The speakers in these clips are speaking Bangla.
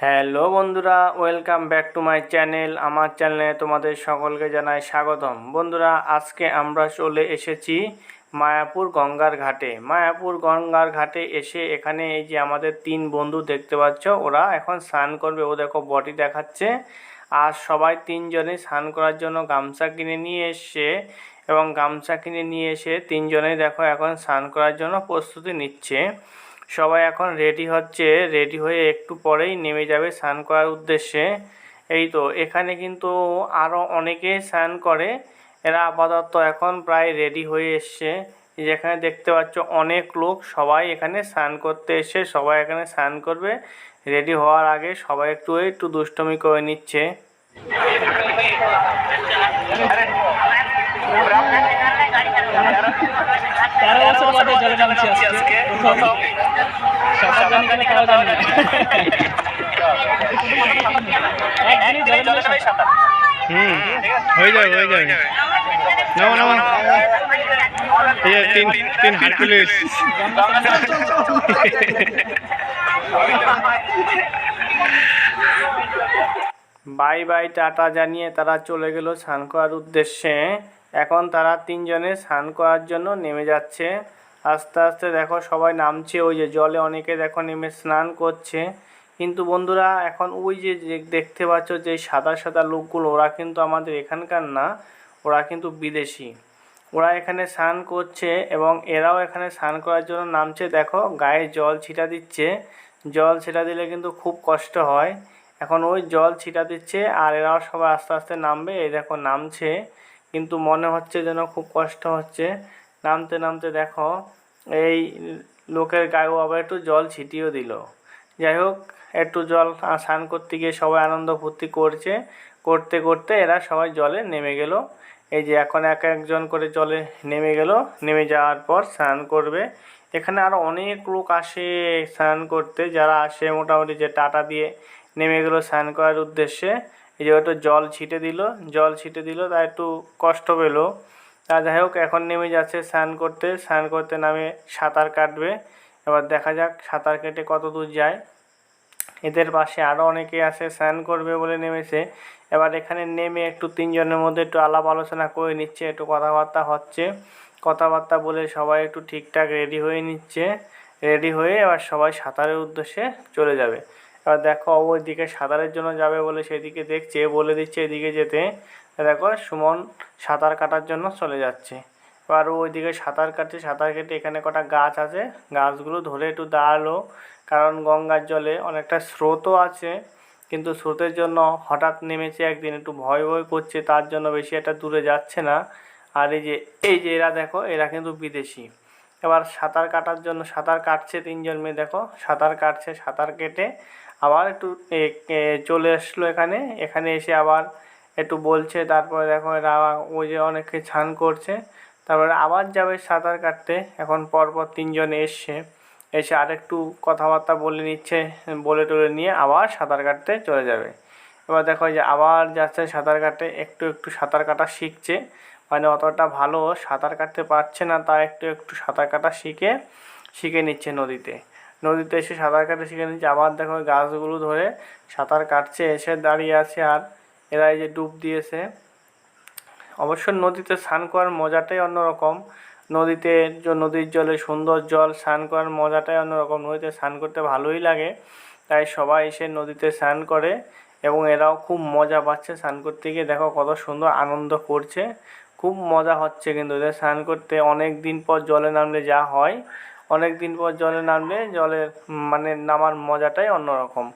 হ্যালো বন্ধুরা, welcome back to my channel. আমার চ্যানেলে তোমাদের সকলকে জানাই স্বাগতম। বন্ধুরা, আজকে আমরা চলে এসেছি মায়াপুর গঙ্গার ঘাটে। মায়াপুর গঙ্গার ঘাটে এসে এখানে এই যে আমাদের তিন বন্ধু দেখতে পাচ্ছ, ওরা এখন স্নান করবে। ও দেখো বডি দেখাচ্ছে। আর সবাই তিনজনে স্নান করার জন্য গামছা কিনে নিয়ে এসছে এবং গামছা কিনে নিয়ে এসে তিনজনেই দেখো এখন স্নান করার জন্য প্রস্তুতি নিচ্ছে। সবাই এখন রেডি হচ্ছে রেডি হয়ে একটু পরেই নেমে যাবে স্নান করার উদ্দেশ্যে। এই তো, এখানে কিন্তু আরও অনেকে স্নান করে। এরা আপাতত এখন প্রায় রেডি হয়ে এসছে। যেখানে দেখতে পাচ্ছ অনেক লোক, সবাই এখানে স্নান করতে এসে সবাই এখানে স্নান করবে। রেডি হওয়ার আগে সবাই একটু একটু দুষ্টমি করে নিচ্ছে তেরো বছর বাদে জলে নামছি আজকে প্রথম সাঁতার জানি কিনা তাও জানি না একদিনই জলে নামে সাঁতার হুম হয়ে যাবে হয়ে যাবে। নামো নামো। এই তিন তিন হারকুলিস বাই বাই, টাটা জানিয়ে তারা চলে গেল স্নান করার উদ্দেশ্যে। এখন তারা তিনজনে স্নান করার জন্য নেমে যাচ্ছে। আস্তে আস্তে দেখো সবাই নামছে। ওই যে জলে অনেকে দেখো নেমে স্নান করছে। কিন্তু বন্ধুরা, এখন ওই যে দেখতে পাচ্ছ যে সাদা সাদা লোকগুলো, ওরা কিন্তু আমাদের এখানকার না, ওরা কিন্তু বিদেশি। ওরা এখানে স্নান করছে এবং এরাও এখানে স্নান করার জন্য নামছে। দেখো, গায়ে জল ছিটা দিচ্ছে। জল ছিটা দিলে কিন্তু খুব কষ্ট হয়। এখন ওই জল ছিটা দিচ্ছে আর এরাও সবাই আস্তে আস্তে নামবে। এই দেখো, নামছে। কিন্তু মনে হচ্ছে যেন খুব কষ্ট হচ্ছে। নামতে নামতে দেখো, এই লোকের গায়েও আবার একটু জল ছিটিয়েও দিল। যাই হোক একটু জল স্নান করতে গিয়ে সবাই আনন্দ ফুর্তি করছে। করতে করতে এরা সবাই জলে নেমে গেল। এই যে এখন এক একজন করে জলে নেমে গেল। নেমে যাওয়ার পর স্নান করবে। এখানে আরও অনেক লোক আসে স্নান করতে। যারা আসে মোটামুটি যে টাটা দিয়ে নেমে গেলো স্নান করার উদ্দেশ্যে। এই যে একটু জল ছিটে দিল। জল ছিটে দিল, তা একটু কষ্ট পেল। তা যাই হোক এখন নেমে যাচ্ছে স্নান করতে। স্নান করতে নামে সাঁতার কাটবে। এবার দেখা যাক সাঁতার কেটে কত দূর যায়। এদের পাশে আরও অনেকে আছে, স্নান করবে বলে নেমেছে। এবার এখানে নেমে একটু তিনজনের মধ্যে একটু আলাপ আলোচনা করে নিচ্ছে, একটু কথাবার্তা হচ্ছে। কথাবার্তা বলে সবাই একটু ঠিকঠাক রেডি হয়ে নিচ্ছে। রেডি হয়ে এবার সবাই সাঁতারের উদ্দেশ্যে চলে যাবে। এবার দেখো ওইদিকে সাঁতারের জন্য যাবে বলে সেদিকে দেখছে, বলে দিচ্ছে এদিকে যেতে। দেখো সুমন সাঁতার কাটার জন্য চলে যাচ্ছে। ও ওইদিকে সাঁতার কাটছে, সাঁতার কেটে এখানে কটা গাছ আছে। গাছগুলো ধরে একটু দাঁড়াল, কারণ গঙ্গার জলে অনেকটা স্রোতও আছে, কিন্তু স্রোতের জন্য হঠাৎ নেমেছে একদিন, একটু ভয় ভয় করছে, তার জন্য বেশি একটা দূরে যাচ্ছে না। আর এই যে এই যে এরা দেখো, এরা কিন্তু বিদেশি। এবার সাঁতার কাটার জন্য, সাঁতার কাটছে তিনজন মেয়ে, দেখো, সাঁতার কাটছে, সাঁতার কেটে আবার একটু চলে আসলো এখানে। এখানে এসে আবার একটু বলছে, তারপরে দেখো এরা ওই যে অনেকে স্নান করছে। তারপরে আবার যাবে সাঁতার কাটতে। এখন পরপর তিনজন এসছে। এসে আরেকটু কথাবার্তা বলে নিচ্ছে, বলে টলে নিয়ে আবার সাঁতার কাটতে চলে যাবে। এবার দেখো যে আবার যাচ্ছে সাঁতার কাটতে, একটু একটু সাঁতার কাটা শিখছে। মানে অতটা ভালো সাঁতার কাটতে পারছে না তা একটু একটু সাঁতার কাটা শিখে শিখে নিচ্ছে নদীতে। নদীতে এসে সাঁতার কাটতে শিখে নিচ্ছে। আবার দেখো গাছগুলো ধরে সাঁতার কাটছে, এসে দাঁড়িয়ে আছে আর এরা এই যে ডুব দিয়েছে। অবশ্য নদীতে স্নান করার মজাটাই অন্যরকম। নদীতে নদীর জলে সুন্দর জল স্নান করার মজাটাই অন্যরকম। নদীতে স্নান করতে ভালোই লাগে, তাই সবাই এসে নদীতে স্নান করে এবং এরাও খুব মজা পাচ্ছে স্নান করতে গিয়ে। দেখো কত সুন্দর আনন্দ করছে, খুব মজা হচ্ছে কিন্তু এদের স্নান করতে। অনেক দিন পর জলে নামলে যা হয়, অনেক দিন পর জলে নামলে জলে মানে নামার মজাটাই অন্যরকম।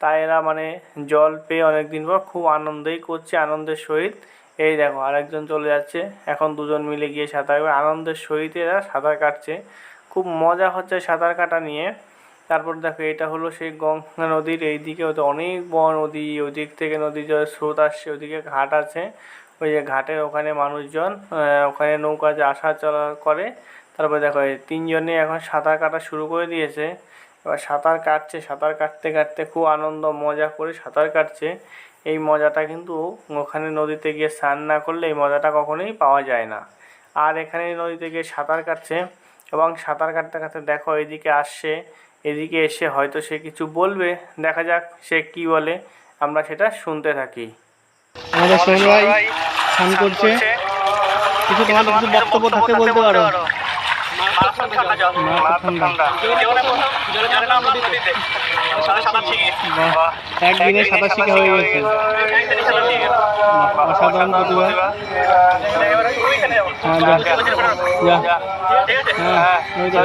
তাই এরা মানে জল পেয়ে অনেক দিন পর খুব আনন্দই করছে, আনন্দের সহিত। এই দেখো, আরেকজন চলে যাচ্ছে। এখন দুজন মিলে গিয়ে সাঁতার। আনন্দের সহিত এরা সাঁতার কাটছে। খুব মজা হচ্ছে সাঁতার কাটা নিয়ে। তারপর দেখো, এটা হলো সেই গঙ্গা নদীর এইদিকে হয়তো অনেক বড় নদী। ওদিক থেকে নদীর জলের স্রোত আসছে, ওদিকে ঘাট আছে। ওই যে ঘাটের ওখানে মানুষজন ওখানে নৌকা যে আসা চলা করে। তারপরে দেখো তিনজনে এখন সাঁতার কাটা শুরু করে দিয়েছে। এবার সাঁতার কাটছে, সাঁতার কাটতে কাটতে খুব আনন্দ, মজা করে সাঁতার কাটছে। এই মজাটা কিন্তু ওখানে নদীতে গিয়ে স্নান না করলে এই মজাটা কখনোই পাওয়া যায় না। আর এখানে নদীতে গিয়ে সাঁতার কাটছে এবং সাঁতার কাটতে কাটতে দেখো এদিকে আসছে, এদিকে এসে হয়তো সে কিছু বলবে, দেখা যাক সে কি বলে, আমরা সেটা শুনতে থাকি। আমাদের স্নান করছে। কিছু তোমার কিছু বক্তব্য থাকতে বলতে পারো? একদিনে সাঁতার শিখা হয়ে গেছে অসাধারণ প্রতিভা হ্যাঁ যা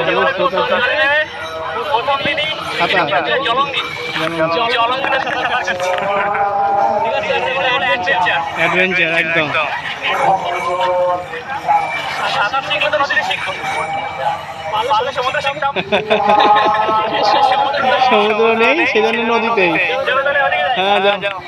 যা তো ভালো স্রোত আছে। সাঁতার যেমন সমুদ্র নেই সেজন্য নদীতেই হ্যাঁ যাও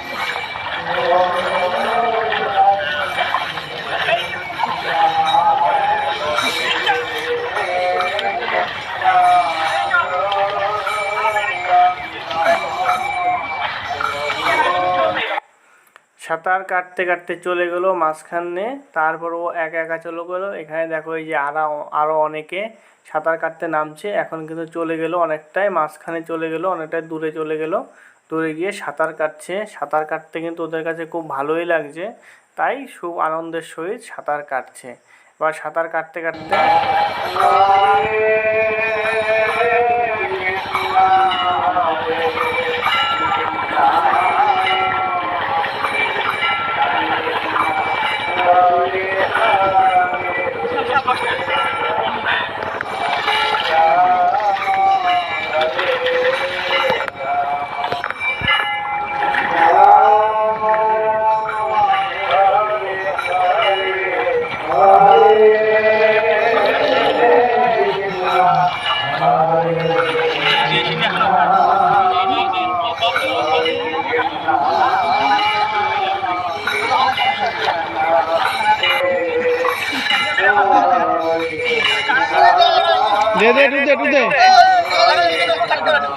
সাঁতার কাটতে কাটতে চলে গেল মাঝখানে, তারপর ও একা একা চলে গেলো। এখানে দেখো এই যে আরও আরও অনেকে সাঁতার কাটতে নামছে। এখন কিন্তু চলে গেল অনেকটাই, মাঝখানে চলে গেল, অনেকটাই দূরে চলে গেল। দূরে গিয়ে সাঁতার কাটছে। সাঁতার কাটতে কিন্তু ওদের কাছে খুব ভালোই লাগছে। তাই খুব আনন্দের সহিত সাঁতার কাটছে। এবার সাঁতার কাটতে কাটতে দে দে একটু দে একটু দে।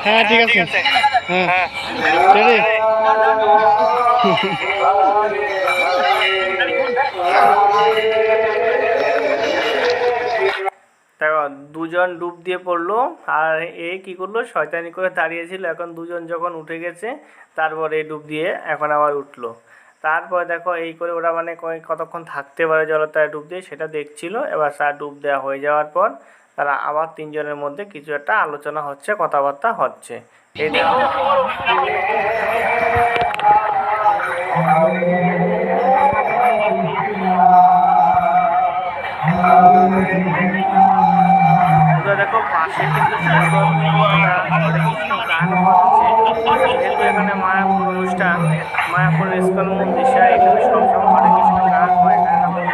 হ্যাঁ ঠিক আছে। হ্যাঁ। রেডি দেখো দুজন ডুব দিয়ে পড়ল আর এ কি করল? শয়তানি করে দাঁড়িয়েছিল। এখন দুজন যখন উঠে গেছে তারপরে ডুব দিয়ে এখন আবার উঠল। তারপর দেখো এই করে ওরা মানে কতক্ষণ থাকতে পারে জলতায় ডুব দিয়ে সেটা দেখছিল। এবার তার ডুব দেওয়া হয়ে যাওয়ার পর তারা আবার তিনজনের মধ্যে কিছু একটা আলোচনা হচ্ছে, কথাবার্তা হচ্ছে। এখানে মায়াপুর অনুষ্ঠান, মায়াপুর ইস্কন মন্দির এখানে সবসময় হরে কৃষ্ণ গান হয় এখানে আমাদের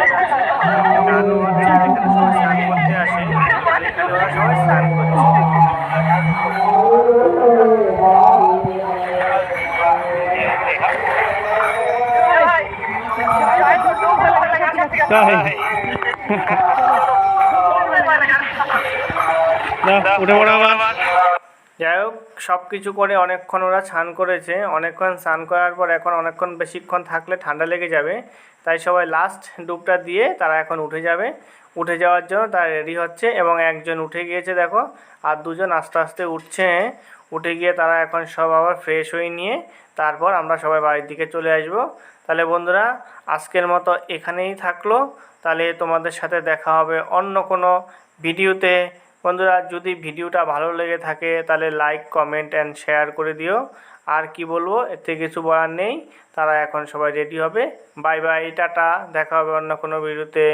গানও হচ্ছে আর এখানে সবাই স্নান করতে আসে আর এখানে ওরা সবাই স্নান করছে তাই? যা, উঠে পড়ো আবার। যাই হোক সব কিছু করে অনেকক্ষণ ওরা স্নান করেছে। অনেকক্ষণ স্নান করার পর এখন অনেকক্ষণ বেশিক্ষণ থাকলে ঠান্ডা লেগে যাবে। তাই সবাই লাস্ট ডুবটা দিয়ে তারা এখন উঠে যাবে। উঠে যাওয়ার জন্য তারা রেডি হচ্ছে এবং একজন উঠে গিয়েছে দেখো। আর দুজন আস্তে আস্তে উঠছে। উঠে গিয়ে তারা এখন সব আবার ফ্রেশ হয়ে নিয়ে তারপর আমরা সবাই বাড়ির দিকে চলে আসব। তাহলে বন্ধুরা, আজকের মতো এখানেই থাকল। তাহলে তোমাদের সাথে দেখা হবে অন্য কোনো ভিডিওতে। বন্ধুরা, যদি ভিডিওটা ভালো লেগে থাকে, তাহলে লাইক কমেন্ট অ্যান্ড শেয়ার করে দিও। আর কি বলব এতে কিছু বলার নেই। তারা এখন সবাই রেডি হবে। বাই বাই টাটা। দেখা হবে অন্য কোনো ভিডিওতে।